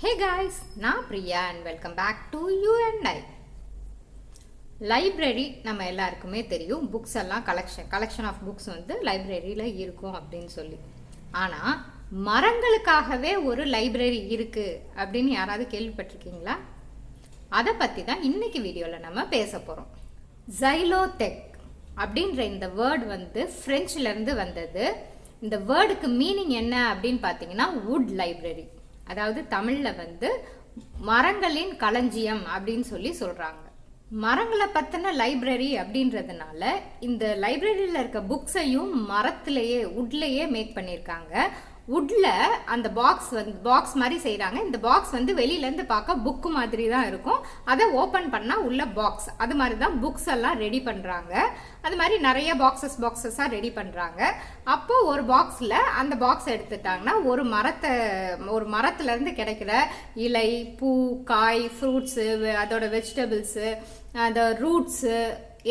ஹே guys நான் Priya and welcome back to you and I library நம்ம எல்லாருக்குமே தெரியும். புக்ஸ் எல்லாம் கலெக்ஷன் கலெக்ஷன் ஆஃப் புக்ஸ் வந்து லைப்ரரியில் இருக்கும் அப்படின்னு சொல்லி. ஆனால் மரங்களுக்காகவே ஒரு லைப்ரரி இருக்குது அப்படின்னு யாராவது கேள்விப்பட்டிருக்கீங்களா? அதை பற்றி தான் இன்னைக்கு வீடியோவில் நம்ம பேச போகிறோம் ஜைலோதெக் அப்படின்ற இந்த வேர்டு வந்து ஃப்ரெஞ்சிலேருந்து வந்தது. இந்த வேர்டுக்கு மீனிங் என்ன அப்படின்னு பார்த்தீங்கன்னா வுட் லைப்ரரி அதாவது தமிழில் வந்து மரங்களின் களஞ்சியம் அப்படின்னு சொல்லி சொல்கிறாங்க மரங்களை பற்றின லைப்ரரி அப்படின்றதுனால இந்த லைப்ரரியில் இருக்க புக்ஸையும் மரத்திலேயே உட்லேயே மேக் பண்ணியிருக்காங்க. உட்ல அந்த பாக்ஸ் வந்து பாக்ஸ் மாதிரி செய்கிறாங்க இந்த பாக்ஸ் வந்து வெளியிலேருந்து பார்க்க புக்கு மாதிரி தான் இருக்கும். அதை ஓப்பன் பண்ணால் உள்ள பாக்ஸ் அது மாதிரி தான் புக்ஸ் எல்லாம் ரெடி பண்ணுறாங்க அது மாதிரி நிறைய பாக்ஸஸ் பாக்ஸஸாக ரெடி பண்ணுறாங்க அப்போ ஒரு பாக்ஸில் அந்த பாக்ஸ் எடுத்துட்டாங்கன்னா ஒரு மரத்தை ஒரு மரத்துலேருந்து கிடைக்கிற இலை பூ காய் ஃப்ரூட்ஸு அதோட வெஜிடபிள்ஸு அந்த ரூட்ஸு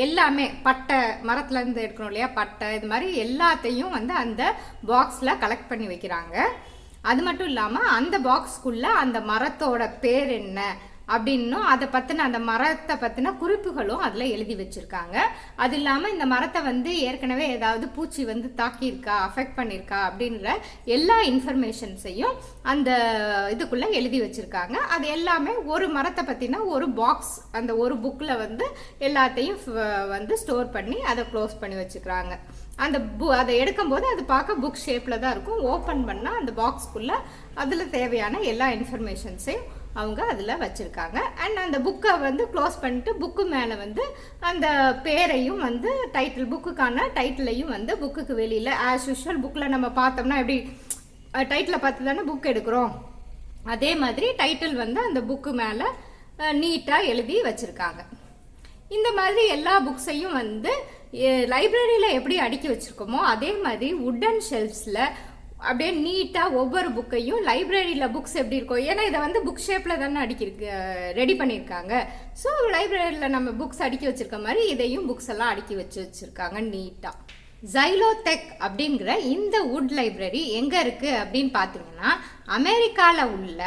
எல்லாமே பட்டை மரத்துலேருந்து எடுக்கணும் இல்லையா? பட்டை இது மாதிரி எல்லாத்தையும் வந்து அந்த பாக்ஸில் கலெக்ட் பண்ணி வைக்கிறாங்க. அது மட்டும் இல்லாமல் அந்த பாக்ஸ்க்குள்ளே அந்த மரத்தோட பேர் என்ன? அப்படின்னும் அதை பற்றின அந்த மரத்தை பற்றின குறிப்புகளும் அதில் எழுதி வச்சுருக்காங்க. அது இல்லாமல் இந்த மரத்தை வந்து ஏற்கனவே ஏதாவது பூச்சி வந்து தாக்கியிருக்கா அஃபெக்ட் பண்ணியிருக்கா அப்படின்ற எல்லா இன்ஃபர்மேஷன்ஸையும் அந்த இதுக்குள்ளே எழுதி வச்சுருக்காங்க. அது எல்லாமே ஒரு மரத்தை பற்றின ஒரு பாக்ஸ் அந்த ஒரு புக்கில் வந்து எல்லாத்தையும் வந்து ஸ்டோர் பண்ணி அதை க்ளோஸ் பண்ணி வச்சுக்கிறாங்க. அந்த பு அதை எடுக்கும்போது அது பார்க்க புக் ஷேப்பில் தான் இருக்கும். ஓப்பன் பண்ணால் அந்த பாக்ஸ்க்குள்ளே அதில் தேவையான எல்லா இன்ஃபர்மேஷன்ஸையும் அவங்க அதில் வச்சுருக்காங்க. அண்ட் அந்த புக்கை வந்து க்ளோஸ் பண்ணிட்டு புக்கு மேலே வந்து அந்த பேரையும் வந்து டைட்டில் புக்குக்கான டைட்டிலையும் வந்து புக்குக்கு வெளியில் ஆஸ் யூஷுவல் புக்கில் நம்ம பார்த்தோம்னா எப்படி டைட்டிலை பார்த்து தானே புக் எடுக்கிறோம். அதே மாதிரி டைட்டில் வந்து அந்த புக்கு மேலே நீட்டாக எழுதி வச்சுருக்காங்க. இந்த மாதிரி எல்லா புக்ஸையும் வந்து லைப்ரரியில் எப்படி அடுக்கி வச்சுருக்கோமோ அதே மாதிரி உட்டன் ஷெல்ஃப்ஸில் அப்படியே நீட்டாக ஒவ்வொரு புக்கையும் லைப்ரரியில் புக்ஸ் எப்படி இருக்கும் ஏன்னா இதை வந்து புக் ஷேப்பில் தானே அடிக்கிருக்கு ரெடி பண்ணியிருக்காங்க. ஸோ லைப்ரரியில் நம்ம புக்ஸ் அடுக்கி வச்சுருக்க மாதிரி இதையும் புக்ஸ் எல்லாம் அடுக்கி வச்சு வச்சுருக்காங்க நீட்டாக ஜைலோதெக் அப்படிங்கிற இந்த வுட் லைப்ரரி எங்கே இருக்குது அப்படின்னு பார்த்தீங்கன்னா அமெரிக்காவில் உள்ள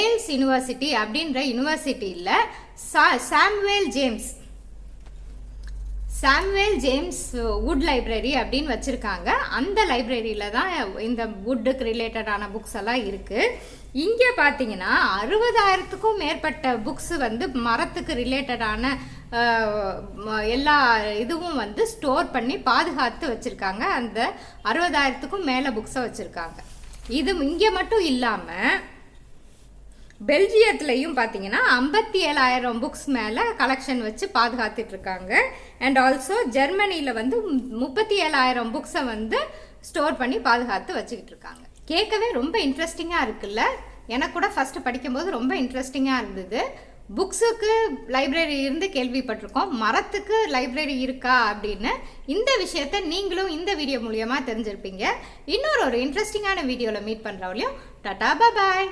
ஏல்ஸ் யூனிவர்சிட்டி அப்படின்ற யூனிவர்சிட்டியில் சா Samuel James Samuel James wood library அப்படின்னு வச்சுருக்காங்க. அந்த லைப்ரரியில் தான் இந்த வுட்டுக்கு ரிலேட்டடான புக்ஸ் எல்லாம் இருக்குது இங்கே பார்த்தீங்கன்னா அறுபதாயிரத்துக்கும் மேற்பட்ட புக்ஸ் வந்து மரத்துக்கு ரிலேட்டடான எல்லா இதுவும் வந்து ஸ்டோர் பண்ணி பாதுகாத்து வச்சுருக்காங்க. அந்த அறுபதாயிரத்துக்கும் மேலே புக்ஸை வச்சுருக்காங்க. இது இங்கே மட்டும் இல்லாமல் பெல்ஜியத்துலேயும் பார்த்தீங்கன்னா ஐம்பத்தி ஏழாயிரம் புக்ஸ் மேலே கலெக்ஷன் வச்சு பாதுகாத்துட்ருக்காங்க. அண்ட் ஆல்சோ ஜெர்மனியில் வந்து முப்பத்தி ஏழாயிரம் புக்ஸை வந்து ஸ்டோர் பண்ணி பாதுகாத்து வச்சுக்கிட்டு இருக்காங்க கேட்கவே ரொம்ப இன்ட்ரெஸ்டிங்காக இருக்குல்ல? எனக்கு கூட ஃபஸ்ட்டு படிக்கும்போது ரொம்ப இன்ட்ரெஸ்டிங்காக இருந்தது. புக்ஸுக்கு லைப்ரரி இருந்து கேள்விப்பட்டிருக்கோம். மரத்துக்கு லைப்ரரி இருக்கா அப்படின்னு. இந்த விஷயத்த நீங்களும் இந்த வீடியோ மூலியமாக தெரிஞ்சிருப்பீங்க. இன்னொரு ஒரு இன்ட்ரெஸ்டிங்கான வீடியோவில் மீட் பண்ணுறவளையும் டாடா பாய்